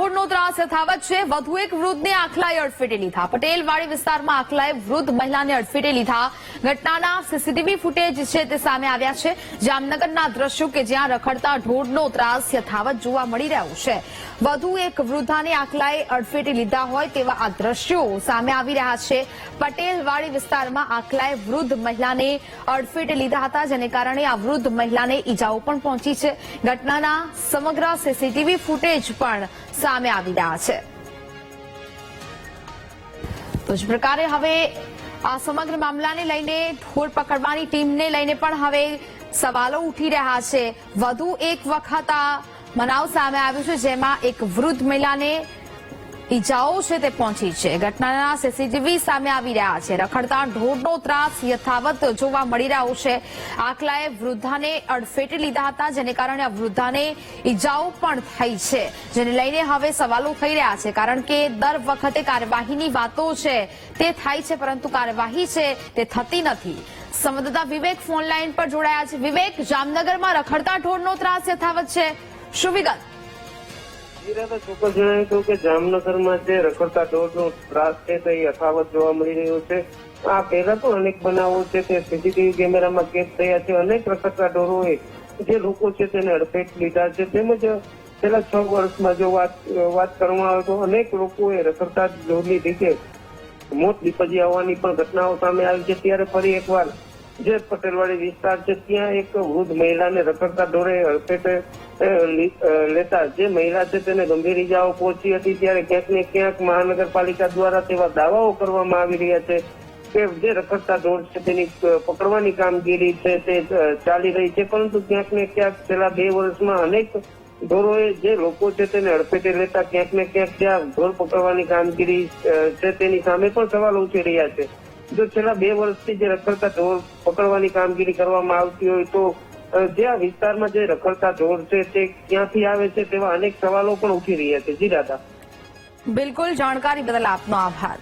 ઢોરનો ત્રાસ યથાવત છે. વધુ એક વૃદ્ધને આખલાએ અડફેટે લીધા. પટેલવાડી વિસ્તારમાં આખલાએ વૃદ્ધ મહિલાને અડફેટે લીધા. ઘટનાના સીસીટીવી ફૂટેજ છે તે સામે આવ્યા છે. જામનગરના દ્રશ્યો કે જ્યાં રખડતા ઢોરનો ત્રાસ યથાવત જોવા મળી રહ્યો છે. વધુ એક વૃદ્ધાને આખલાએ અડફેટે લીધા હોય તેવા આ દ્રશ્યો સામે આવી રહ્યા છે. પટેલવાડી વિસ્તારમાં આખલાએ વૃદ્ધ મહિલાને અડફેટે લીધા હતા, જેને કારણે આ વૃદ્ધ મહિલાને ઈજાઓ પણ પહોંચી છે. ઘટનાના સમગ્ર સીસીટીવી ફૂટેજ પણ સામે આવી રહ્યા છે. તો જ પ્રકારે હવે આ સમગ્ર મામલાને લઈને ઢોર પકડવાની ટીમને લઈને પણ હવે સવાલો ઉઠી રહ્યા છે. વધુ એક વખત આ બનાવ સામે આવ્યું છે, જેમાં એક વૃદ્ધ મહિલાને ઈજાઓ છે તે પહોંચી છે. ઘટનાના સીસીટીવી સામે આવી રહ્યા છે. રખડતા ઢોરનો ત્રાસ યથાવત જોવા મળી રહ્યો છે. આખલાએ વૃદ્ધાને અડફેટે લીધા હતા, જેને કારણે આ વૃદ્ધાને ઈજાઓ પણ થઈ છે. જેને લઈને હવે સવાલો થઈ રહ્યા છે, કારણ કે દર વખતે કાર્યવાહીની વાતો છે, તે થાય છે, પરંતુ કાર્યવાહી છે, તે થતી નથી. સંવાદદાતા વિવેક ફોન લાઈન પર જોડાયા છે. વિવેક, જામનગરમાં રખડતા ઢોરનો ત્રાસ યથાવત છે. શું વિગત? જણાવ્યું હતું કે જામનગરમાં જે રખડતા ઢોરનો ત્રાસ જોવા મળી રહ્યો છે. આ પહેલા તો અનેક બનાવો છે. સીસીટીવી કેમેરામાં કેદ થયા છે. અનેક રખડતા ઢોરોએ જે લોકો છે તેને અડફેટ લીધા છે. તેમજ છેલ્લા છ વર્ષમાં જો વાત વાત કરવામાં આવે તો અનેક લોકોએ રખડતા ઢોરની રીતે મોત નીપજી આવવાની પણ ઘટનાઓ સામે આવી છે. ત્યારે ફરી એકવાર જે પટેલવાડી વિસ્તાર છે, ત્યાં એક વૃદ્ધ મહિલાને રખડતા ઢોરે હડફેટે લેતા જે મહિલા છે તેને ગંભીર ઇજાઓ પહોંચી હતી ત્યારે ક્યાંક ને ક્યાંક મહાનગરપાલિકા દ્વારા તેવા દાવાઓ કરવામાં આવી રહ્યા છે કે જે રખડતા ઢોર છે તેની પકડવાની કામગીરી છે તે ચાલી રહી છે. પરંતુ ક્યાંક ને ક્યાંક છેલ્લા બે વર્ષમાં અનેક ઢોરોએ જે લોકો છે તેને હડફેટે લેતા ક્યાંક ને ક્યાંક જ્યાં ઢોર પકડવાની કામગીરી છે તેની સામે પણ સવાલ ઉઠી રહ્યા છે. જો છેલ્લા બે વર્ષથી જે રખડતા ઢોર પકડવાની કામગીરી કરવામાં આવતી હોય તો જે આ વિસ્તારમાં જે રખડતા ઢોર છે તે ક્યાંથી આવે છે તેવા અનેક સવાલો પણ ઉઠી રહ્યા છે. જી દાદા. બિલકુલ, જાણકારી બદલ આપનો આભાર.